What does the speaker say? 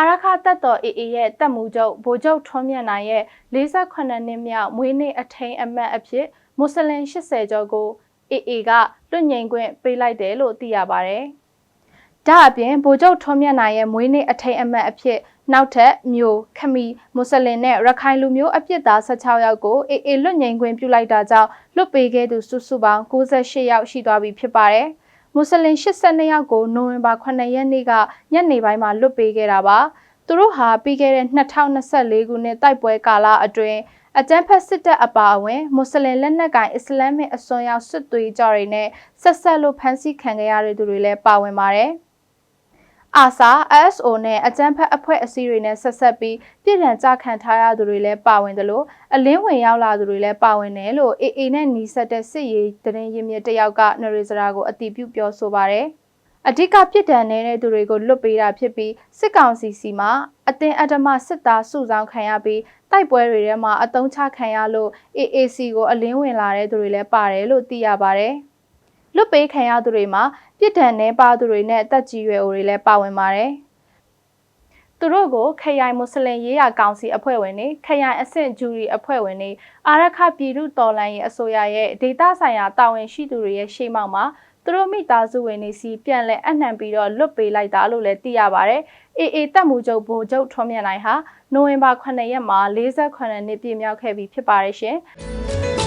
အာရခတပ်တော် AA ရဲ့တပ်မှုချုပ်ဗိုလ်ချုပ်ထွန်းမြတ်နိုင်ရဲ့48နှစ်မြောက်မွေးနေ့အထိမ်းအမှတ်အဖြစ်မွတ်စလင်80ကျော်ကို AA ကလွတ်ငြိမ်ခွင့်ပေးလိုက်တယ်လို့သိရပါဗျ။ဒါအပြင်ဗိုလ်ချုပ်ထွန်းမြတ်နိုင်ရဲ့မွေးနေ့အထိမ်းအမှတ်အဖြစ်နောက်ထပ်မျိုးခမီမွတ်စလင်နဲ့ရခိုင်လူမျိုးအပြစ်သား16ယောက်ကို AA လွတ်ငြိမ်ခွင့်ပြုလိုက်တာကြောင့်လွတ်ပေးခဲ့သူစုစုပေါင်း68ယောက်ရှိသွားပြီဖြစ်ပါတယ်။ မွတ်စလင်82ယောက်ကိုနိုဝင်ဘာ9ရက်နေ့ကညနေပိုင်းမှာလွတ်ပေးခဲ့တာပါ။သူတို့ဟာပြီးခဲ့တဲ့2024ခုနှစ်တိုက်ပွဲကာလအတွင်းအကြမ်းဖက်စစ်တပ်အပါအဝင်မွတ်စလင်လက်နက်ကိုင်အစ္စလာမစ်အစွန်းရောက်စစ်သွေးကြတွေနဲ့ဆက်ဆက်လို့ဖမ်းဆီးခံခဲ့ရတဲ့သူတွေလည်းပါဝင်ပါတယ်။ ASA ASO နဲ့အကြမ်းဖက်အဖွဲ့အစည်းတွေနဲ့ဆက်ဆက်ပြီးပြည်ထန်ကြခံထားရသူတွေလည်းပါဝင်တယ်လို့အလင်းဝင်ရောက်လာသူတွေလည်းပါဝင်တယ်လို့ AA နဲ့ညီဆက်တဲ့စစ်ရေးတရင်ရင်းမြစ်တယောက်ကနရေစရာကိုအတိပြုပြောဆိုပါတယ်အဓိကပြစ်ဒဏ်နေတဲ့သူတွေကိုလွတ်ပေးတာဖြစ်ပြီးစစ်ကောင်စီစီမှာအတင်းအဓမ္မစစ်သားစုဆောင်ခံရပြီးတိုက်ပွဲတွေထဲမှာအတုံးချခံရလို့ AAC ကိုအလင်းဝင်လာတဲ့သူတွေလည်းပါတယ်လို့သိရပါတယ်။ လွတ်ပေးခံရသူတွေမှာပြစ်ဒဏ်နဲ့ပါသူတွေနဲ့တက်ကြီးရွယ်အိုတွေလည်းပါဝင်ပါတယ်။သူတို့ကိုခရိုင်မွတ်စလင်ရေးရာကောင်စီအဖွဲ့ဝင်တွေခရိုင်အဆင့်ဂျူရီအဖွဲ့ဝင်တွေအာရခပြည်သူတော်လှန်ရေးအစိုးရရဲ့ဒေတာဆိုင်ရာတာဝန်ရှိသူတွေရဲ့ရှေ့မှောက်မှာသူတို့မိသားစုဝင်တွေစီပြန်လဲအနှံပြီးတော့လွတ်ပေးလိုက်တာလို့လည်းသိရပါတယ်။ AA တပ်မှုချုပ်ဗိုလ်ချုပ်ထွန်းမြတ်နိုင်ဟာနိုဝင်ဘာ9ရက်မှာ48နှစ်ပြည့်မြောက်ခဲ့ပြီဖြစ်ပါတယ်ရှင်။